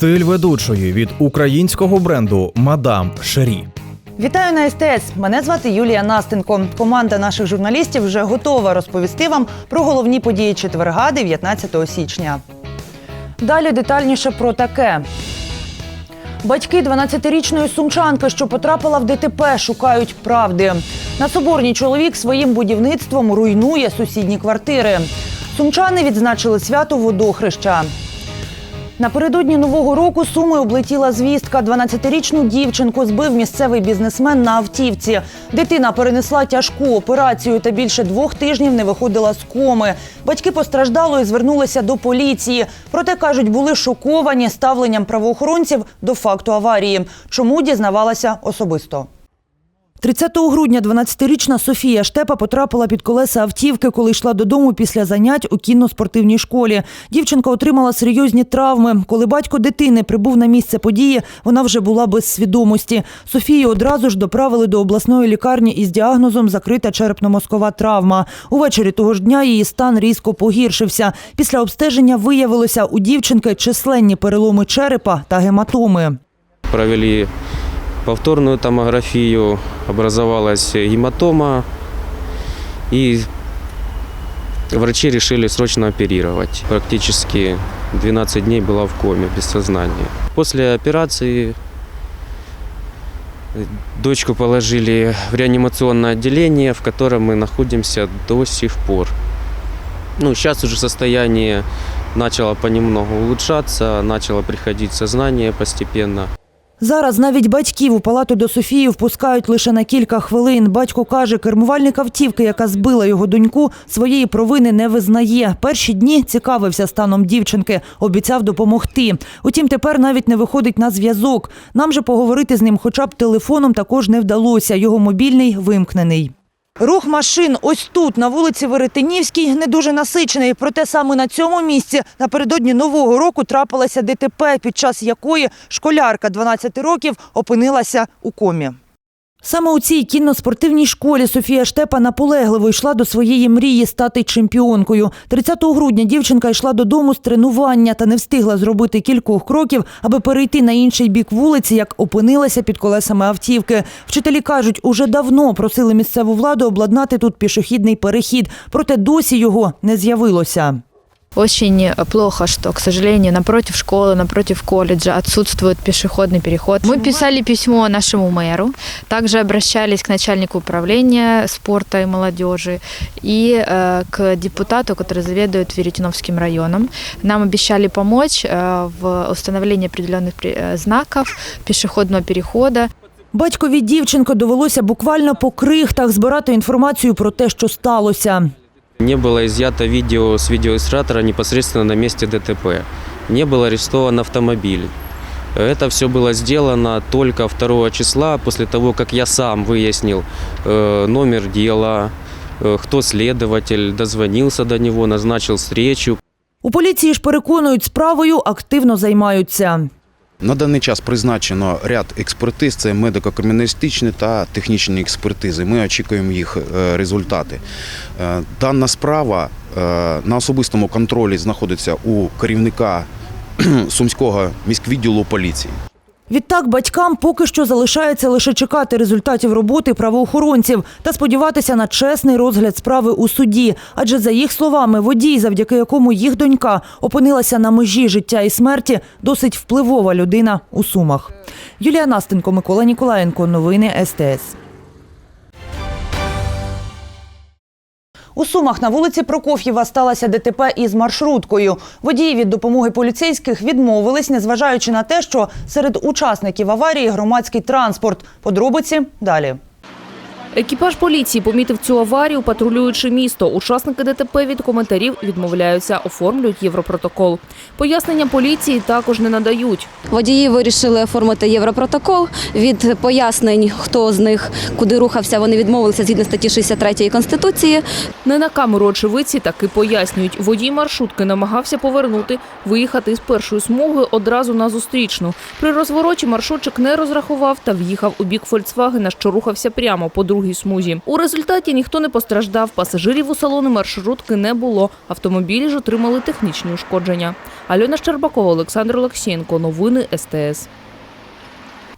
Стиль ведучої від українського бренду Мадам Шері. Вітаю на СТС. Мене звати Юлія Настенко. Команда наших журналістів вже готова розповісти вам про головні події четверга, 19 січня. Далі детальніше про таке. Батьки 12-річної сумчанки, що потрапила в ДТП, шукають правди. На соборній чоловік своїм будівництвом руйнує сусідні квартири. Сумчани відзначили свято водохреща. Напередодні нового року суми облетіла звістка. 12-річну дівчинку збив місцевий бізнесмен на автівці. Дитина перенесла тяжку операцію та більше двох тижнів не виходила з коми. Батьки постраждалої звернулися до поліції. Проте кажуть, були шоковані ставленням правоохоронців до факту аварії. Чому дізнавалася особисто? 30 грудня 12-річна Софія Штепа потрапила під колеса автівки, коли йшла додому після занять у кінно-спортивній школі. Дівчинка отримала серйозні травми. Коли батько дитини прибув на місце події, вона вже була без свідомості. Софію одразу ж доправили до обласної лікарні із діагнозом закрита черепно-мозкова травма. Увечері того ж дня її стан різко погіршився. Після обстеження виявилося у дівчинки численні переломи черепа та гематоми. Провели повторную томографию, образовалась гематома, и врачи решили срочно оперировать. Практически 12 дней была в коме, без сознания. После операции дочку положили в реанимационное отделение, в котором мы находимся до сих пор. Ну, сейчас уже состояние начало понемногу улучшаться, начало приходить сознание постепенно. Зараз навіть батьків у палату до Софії впускають лише на кілька хвилин. Батько каже, кермувальник автівки, яка збила його доньку, своєї провини не визнає. Перші дні цікавився станом дівчинки, обіцяв допомогти. Утім, тепер навіть не виходить на зв'язок. Нам же поговорити з ним хоча б телефоном також не вдалося. Його мобільний вимкнений. Рух машин ось тут, на вулиці Веретенівській, не дуже насичений. Проте саме на цьому місці напередодні нового року трапилася ДТП, під час якої школярка 12 років опинилася у комі. Саме у цій кінно-спортивній школі Софія Штепа наполегливо йшла до своєї мрії стати чемпіонкою. 30 грудня дівчинка йшла додому з тренування та не встигла зробити кількох кроків, аби перейти на інший бік вулиці, як опинилася під колесами автівки. Вчителі кажуть, уже давно просили місцеву владу обладнати тут пішохідний перехід, проте досі його не з'явилося. Очень плохо, что, к сожалению, напротив школы, напротив колледжа отсутствует пешеходный переход. Мы писали письмо нашему мэру, также обращались к начальнику управления спорта и молодежи и э, к депутату, который заведует Веретеновским районом. Нам обещали помочь э, в установлении определенных при- э, знаков пешеходного перехода. Батькові дівчинки довелося буквально по крихтах збирати інформацію про те, що сталося. Не было изъято видео с видеорегистратора непосредственно на месте ДТП. Не был арестован автомобиль. Это все было сделано только 2 числа, после того, как я сам выяснил э, номер дела, э, кто следователь, дозвонился до него, назначил встречу. У поліції ж переконують, справою активно займаються. На даний час призначено ряд експертиз: це медико-криміналістичні та технічні експертизи. Ми очікуємо їх е, результати. Е, Дана справа е, на особистому контролі знаходиться у керівника сумського міськвідділу поліції. Відтак батькам поки що залишається лише чекати результатів роботи правоохоронців та сподіватися на чесний розгляд справи у суді. Адже за їх словами, водій, завдяки якому їх донька опинилася на межі життя і смерті, досить впливова людина у сумах. Юлія Настенко, Микола Ніколаєнко. Новини СТС. У Сумах на вулиці Прокоф'єва сталося ДТП із маршруткою. Водії від допомоги поліцейських відмовились, незважаючи на те, що серед учасників аварії громадський транспорт. Подробиці далі. Екіпаж поліції помітив цю аварію, патрулюючи місто. Учасники ДТП від коментарів відмовляються, оформлюють європротокол. Пояснення поліції також не надають. Водії вирішили оформити європротокол. Від пояснень, хто з них куди рухався, вони відмовилися згідно статті 63 Конституції. Не на камеру очевидці таки пояснюють. Водій маршрутки намагався повернути, виїхати з першої смуги одразу на зустрічну. При розвороті маршрутчик не розрахував та в'їхав у бік Фольксвагена, що рухався прямо по другій другій смузі. У результаті ніхто не постраждав. Пасажирів у салони маршрутки не було. Автомобілі ж отримали технічні ушкодження. Альона Щербакова, Олександр Олексієнко. Новини СТС.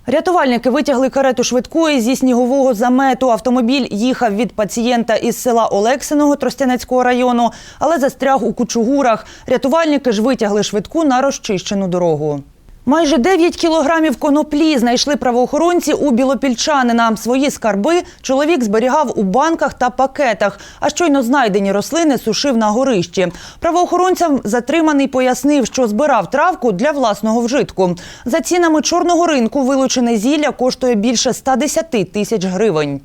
Рятувальники витягли карету швидкої зі снігового замету. Автомобіль їхав від пацієнта із села Олексиного Тростянецького району, але застряг у кучугурах. Рятувальники ж витягли швидку на розчищену дорогу. Майже 9 кілограмів коноплі знайшли правоохоронці у білопільчанина. Свої скарби чоловік зберігав у банках та пакетах, а щойно знайдені рослини сушив на горищі. Правоохоронцям затриманий пояснив, що збирав травку для власного вжитку. За цінами чорного ринку вилучене зілля коштує більше 110 тисяч гривень.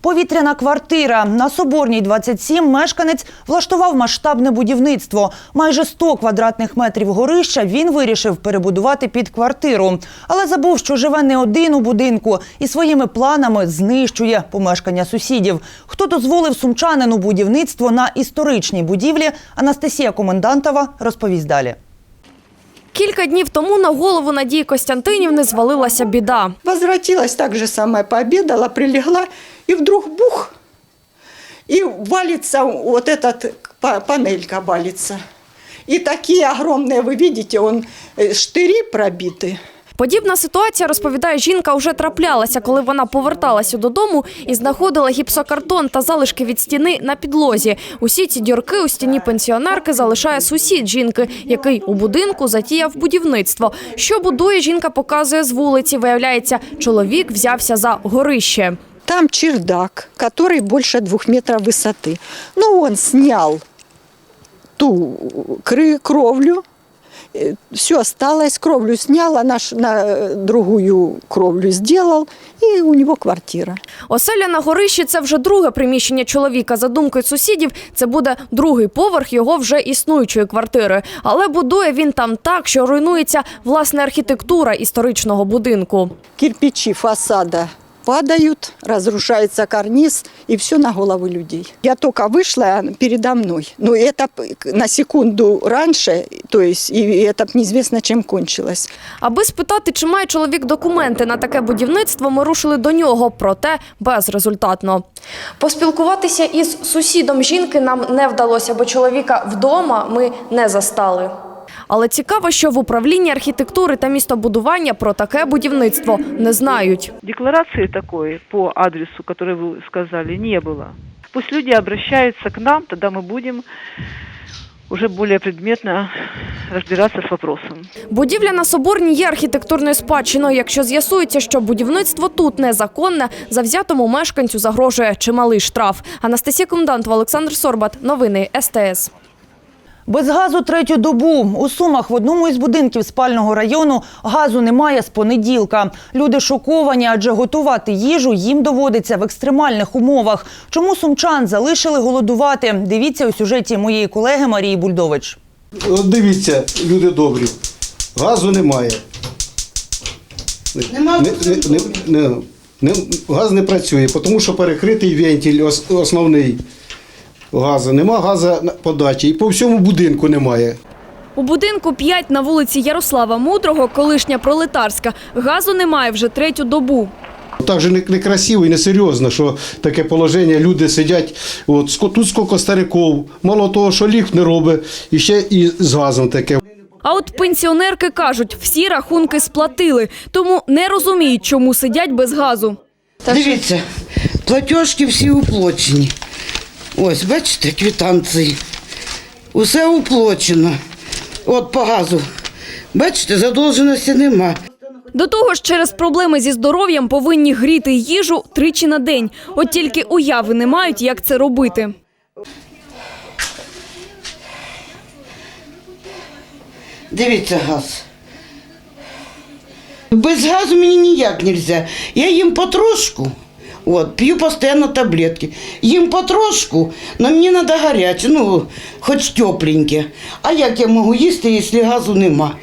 Повітряна квартира на Соборній 27 мешканець влаштував масштабне будівництво. Майже 100 квадратних метрів горища він вирішив перебудувати під квартиру. Але забув, що живе не один у будинку і своїми планами знищує помешкання сусідів. Хто дозволив сумчанину будівництво на історичній будівлі, Анастасія Комендантова розповість далі. Кілька днів тому на голову Надії Костянтинівни звалилася біда. Возвратилась так же самое, пообедала, прилегла, и вдруг бух, и валится вот этот, па- панелька валится. И такие огромные, вы видите, он э, штыри пробиты. Подібна ситуація, розповідає жінка, вже траплялася, коли вона поверталася додому і знаходила гіпсокартон та залишки від стіни на підлозі. Усі ці дірки у стіні пенсіонерки залишає сусід жінки, який у будинку затіяв будівництво. Що будує, жінка показує з вулиці. Виявляється, чоловік взявся за горище. Там чердак, который больше двух метров высоты. Но он снял ту кры- кровлю, все осталось, кровлю снял, а наш на э, другую кровлю сделал, и у него квартира. Оселя на горищі це вже друге приміщення чоловіка. За думкою сусідів, це буде другий поверх його вже існуючої квартири. Але будує він там так, що руйнується власне архітектура історичного будинку. кирпичи фасада падают, разрушается карниз, и все на головы людей. Я только вышла а передо мной. Но это п- на секунду раньше, то есть, и это б неизвестно, чем кончилось. Аби спитати, чи має чоловік документи на таке будівництво, ми рушили до нього, проте безрезультатно. Поспілкуватися із сусідом жінки нам не вдалося, бо чоловіка вдома ми не застали. Але цікаво, що в управлінні архітектури та містобудування про таке будівництво не знають. Декларации такой по адресу, который вы сказали, не было. Пусть люди обращаются к нам, тогда мы будем уже более предметно разбираться с вопросом. Будівля на Соборній є архітектурною спадщиною. Якщо з'ясується, що будівництво тут незаконне, завзятому мешканцю загрожує чималий штраф. Анастасія Комендантова, Олександр Сорбат. Новини СТС. Без газу третю добу. У Сумах в одному із будинків спального району газу немає з понеділка. Люди шоковані, адже готувати їжу їм доводиться в екстремальних умовах. Чому сумчан залишили голодувати? Дивіться у сюжеті моєї колеги Марії Бульдович. От дивіться, люди добрі. Газу немає. Нема не, не, не, не, газ не працює, тому що перекритий вентиль основний газу. Нема газу на подачі. І по всьому будинку немає. У будинку 5 на вулиці Ярослава Мудрого, колишня пролетарська. Газу немає вже третю добу. Так же не- некрасиво і несерйозно, що таке положення. Люди сидять, от, тут скільки стариків, мало того, що ліфт не робить, і ще і з газом таке. А от пенсіонерки кажуть, всі рахунки сплатили, тому не розуміють, чому сидять без газу. Дивіться, платіжки всі уплочені. Ось, бачите, квитанції. Усе уплочено. От по газу. Бачите, задовженості нема. До того ж, через проблеми зі здоров'ям повинні гріти їжу тричі на день. От тільки уяви не мають, як це робити. Дивіться газ. Без газу мені ніяк не можна. Я їм потрошку. От, п'ю постійно таблетки. Їм потрошку, але мені треба гаряче, ну, хоч тепленьке. А як я можу їсти, якщо газу нема?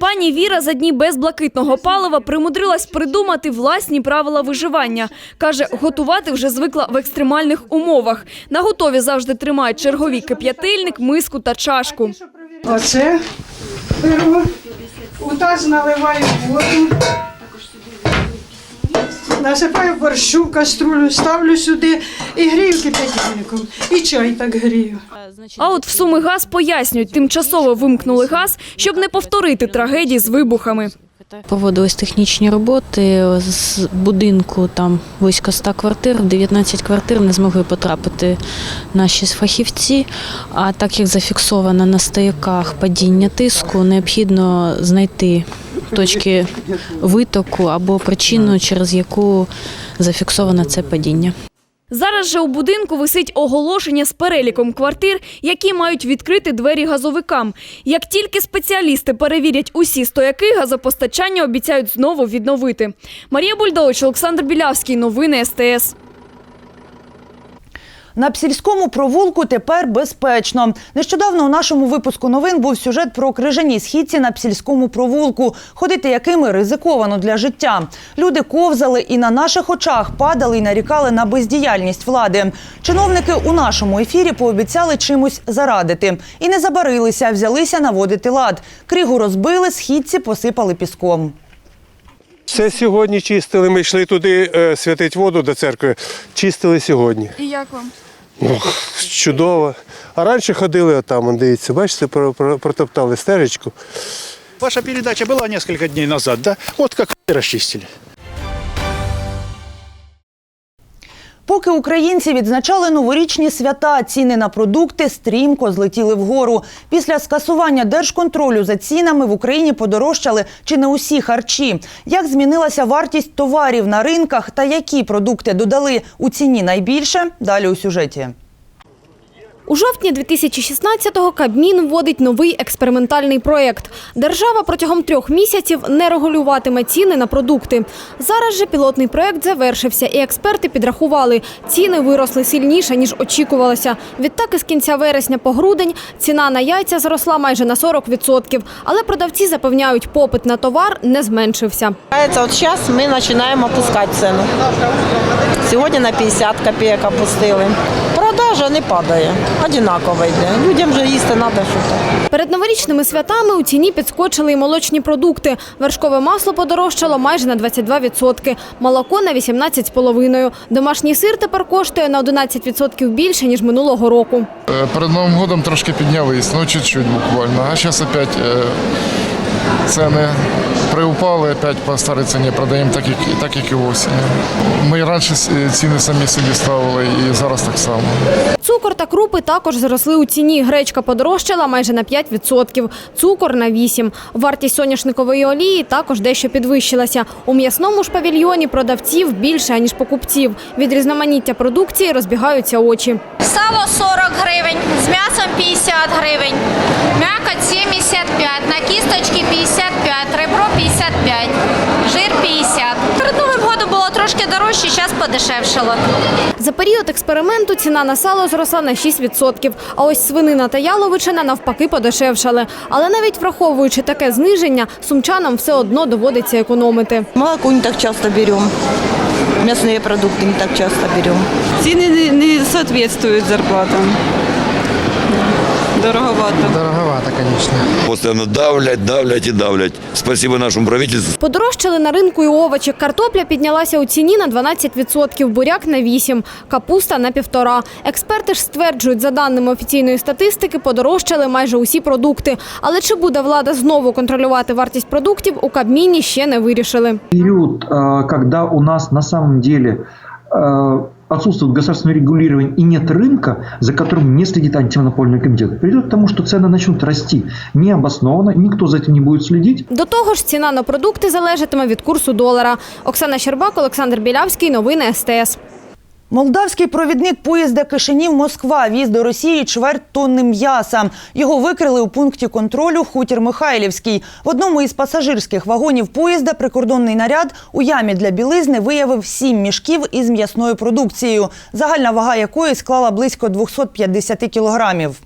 Пані Віра за дні без блакитного палива примудрилась придумати власні правила виживання. Каже, готувати вже звикла в екстремальних умовах. На готові завжди тримають черговий кип'ятильник, миску та чашку. Оце беру, у таз наливаю воду. Насипаю борщу, каструлю, ставлю сюди і грію кипятильником. І чай так грію. А от в Суми газ пояснюють, тимчасово вимкнули газ, щоб не повторити трагедії з вибухами. Проводились технічні роботи з будинку там близько 100 квартир, 19 квартир не змогли потрапити наші фахівці. А так як зафіксовано на стояках падіння тиску, необхідно знайти точки витоку або причину, через яку зафіксовано це падіння. Зараз же у будинку висить оголошення з переліком квартир, які мають відкрити двері газовикам. Як тільки спеціалісти перевірять усі стояки, газопостачання обіцяють знову відновити. Марія Бульдович, Олександр Білявський. Новини СТС. На Псільському провулку тепер безпечно. Нещодавно у нашому випуску новин був сюжет про крижані східці на Псільському провулку, ходити якими ризиковано для життя. Люди ковзали і на наших очах падали і нарікали на бездіяльність влади. Чиновники у нашому ефірі пообіцяли чимось зарадити. І не забарилися, взялися наводити лад. Кригу розбили, східці посипали піском. Все сьогодні чистили. Ми йшли туди е, святить воду до церкви. Чистили сьогодні. І як вам? Ну, чудово. А раніше ходили отам, дивіться, бачите, про- про- протоптали стежечку. Ваша передача была несколько дней назад, да? Вот как расчистили. Поки українці відзначали новорічні свята, ціни на продукти стрімко злетіли вгору. Після скасування держконтролю за цінами в Україні подорожчали чи не усі харчі. Як змінилася вартість товарів на ринках та які продукти додали у ціні найбільше? Далі у сюжеті. У жовтні 2016-го Кабмін вводить новий експериментальний проєкт. Держава протягом трьох місяців не регулюватиме ціни на продукти. Зараз же пілотний проєкт завершився, і експерти підрахували, ціни виросли сильніше, ніж очікувалося. Відтак із кінця вересня по грудень ціна на яйця зросла майже на 40%. Але продавці запевняють, попит на товар не зменшився. Вот сейчас мы начинаем опускать цену. Сегодня на 50 копеек опустили. Продажа не падає, одинаково йде. Людям же їсти треба щось. Перед новорічними святами у ціні підскочили і молочні продукти. Вершкове масло подорожчало майже на 22%, молоко на 18,5%. Домашній сир тепер коштує на 11% більше, ніж минулого року. Е, Перед Новим годом трошки піднялись, ну чуть-чуть буквально. А зараз опять цены приупали, опять по старій ціні продаємо, так як, так як і осінь. Ми раніше ціни самі собі ставили і зараз так само. Цукор та крупи також зросли у ціні. Гречка подорожчала майже на 5%, цукор на 8%. Вартість соняшникової олії також дещо підвищилася. У м'ясному ж павільйоні продавців більше, ніж покупців. Від різноманіття продукції розбігаються очі. Сало 40 гривень, з м'ясом 50 гривень, м'яка 70 55, на кісточки 55, ребро 55, жир 50. Перед новим годом було трошки дорожче, зараз подешевшало. За період експерименту ціна на сало зросла на 6%, а ось свинина та яловичина навпаки подешевшали. Але навіть враховуючи таке зниження, сумчанам все одно доводиться економити. Молоко не так часто беремо. Мясные продукти не так часто берем. Ціни не соответствуют зарплатам. Дороговато. Дороговато, звісно. Постоянно давлять, давлять і давлять. Спасибо нашому правительству. Подорожчали на ринку і овочі. Картопля піднялася у ціні на 12%, буряк на 8%, капуста на 1,5%. Експерти ж стверджують, за даними офіційної статистики, подорожчали майже усі продукти. Але чи буде влада знову контролювати вартість продуктів, у Кабміні ще не вирішили. период, э, когда у нас на самом деле э, отсутствует государственное регулирование и нет рынка, за которым не следит антимонопольный комитет, придет к тому, что цены начнут расти необоснованно, никто за этим не будет следить. До того ж, ціна на продукти залежатиме від курсу долара. Оксана Щербак, Олександр Білявський. Новини СТС. Молдавський провідник поїзда Кишинів-Москва віз до Росії чверть тонни м'яса. Його викрили у пункті контролю хутір Михайлівський. В одному із пасажирських вагонів поїзда прикордонний наряд у ямі для білизни виявив сім мішків із м'ясною продукцією, загальна вага якої склала близько 250 кілограмів.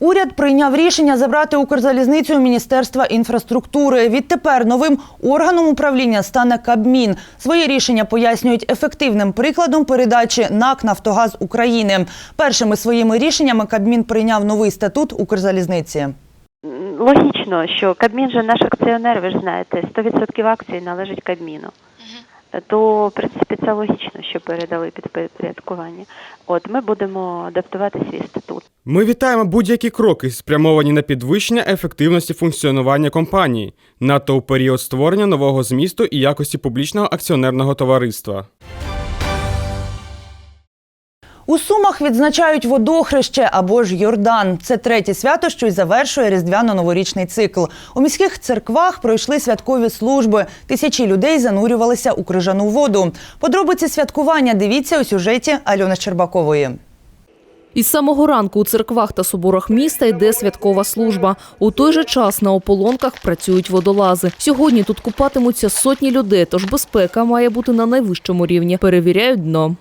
Уряд прийняв рішення забрати Укрзалізницю у Міністерства інфраструктури. Відтепер новим органом управління стане Кабмін. Своє рішення пояснюють ефективним прикладом передачі НАК «Нафтогаз України». Першими своїми рішеннями Кабмін прийняв новий статут Укрзалізниці. Логічно, що Кабмін же наш акціонер, ви ж знаєте, 100% акцій належить Кабміну. то в принципі це логічно, що передали підпорядкування. От ми будемо адаптувати свій статут. Ми вітаємо будь-які кроки, спрямовані на підвищення ефективності функціонування компанії, надто у період створення нового змісту і якості публічного акціонерного товариства. У Сумах відзначають водохреще або ж Йордан. Це третє свято, що й завершує різдвяно-новорічний цикл. У міських церквах пройшли святкові служби. Тисячі людей занурювалися у крижану воду. Подробиці святкування дивіться у сюжеті Альони Щербакової. Із самого ранку у церквах та соборах міста йде святкова служба. У той же час на ополонках працюють водолази. Сьогодні тут купатимуться сотні людей, тож безпека має бути на найвищому рівні. Перевіряють дно.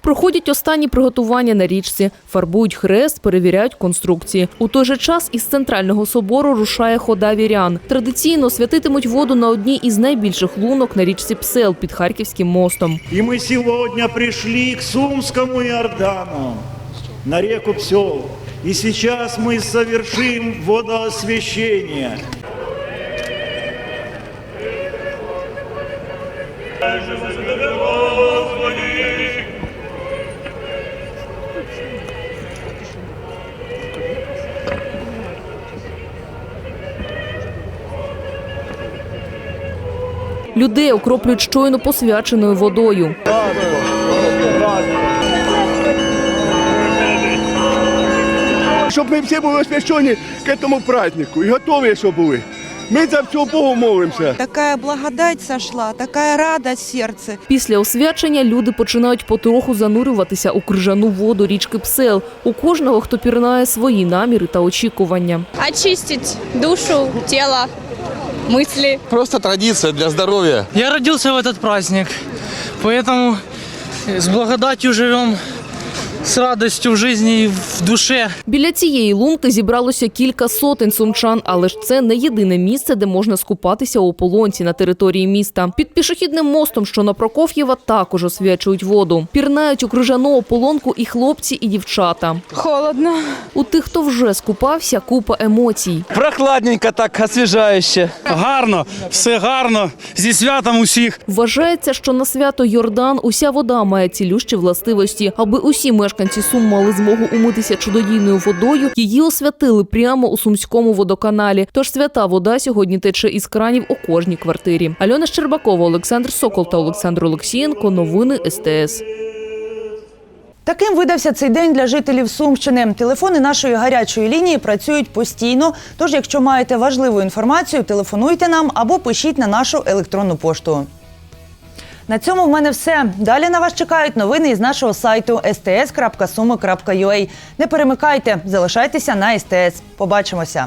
Проходять останні приготування на річці, фарбують хрест, перевіряють конструкції. У той же час із центрального собору рушає хода вірян. Традиційно святитимуть воду на одній із найбільших лунок на річці Псел під Харківським мостом. И мы сегодня пришли к Сумскому Иордану, на реку Псел. И сейчас мы совершим водоосвящение. Людей окроплюють щойно посвяченою водою. Щоб ми всі були освящені к этому празднику і готові, щоб були. Ми за все Богу молимося. Такая благодать сошла, такая радость в сердце. Після освячення люди починають потроху занурюватися у крижану воду річки Псел. У кожного, хто пірнає свої наміри та очікування. очистить душу, тело, мысли. Просто традиция для здоровья. Я родился в этот праздник, поэтому с благодатью живем, с радостью в жизни и в душе. Біля цієї лунки зібралося кілька сотень сумчан, але ж це не єдине місце, де можна скупатися у полонці на території міста. Під пішохідним мостом, що на Прокоф'єва, також освячують воду. Пірнають у крижану ополонку і хлопці, і дівчата. Холодно. У тих, хто вже скупався, купа емоцій. Прохладненько так, освіжающе. Гарно, все гарно, зі святом усіх. Вважається, що на свято Йордан уся вода має цілющі властивості. Аби усі мешканці Сум мали змогу умитися чудодійною водою, її освятили прямо у сумському водоканалі. Тож свята вода сьогодні тече із кранів у кожній квартирі. Альона Щербакова, Олександр Сокол та Олександр Олексієнко. Новини СТС. Таким видався цей день для жителів Сумщини. Телефони нашої гарячої лінії працюють постійно. Тож, якщо маєте важливу інформацію, телефонуйте нам або пишіть на нашу електронну пошту. На цьому в мене все. Далі на вас чекають новини із нашого сайту sts.sumi.ua. Не перемикайте, залишайтеся на СТС. Побачимося.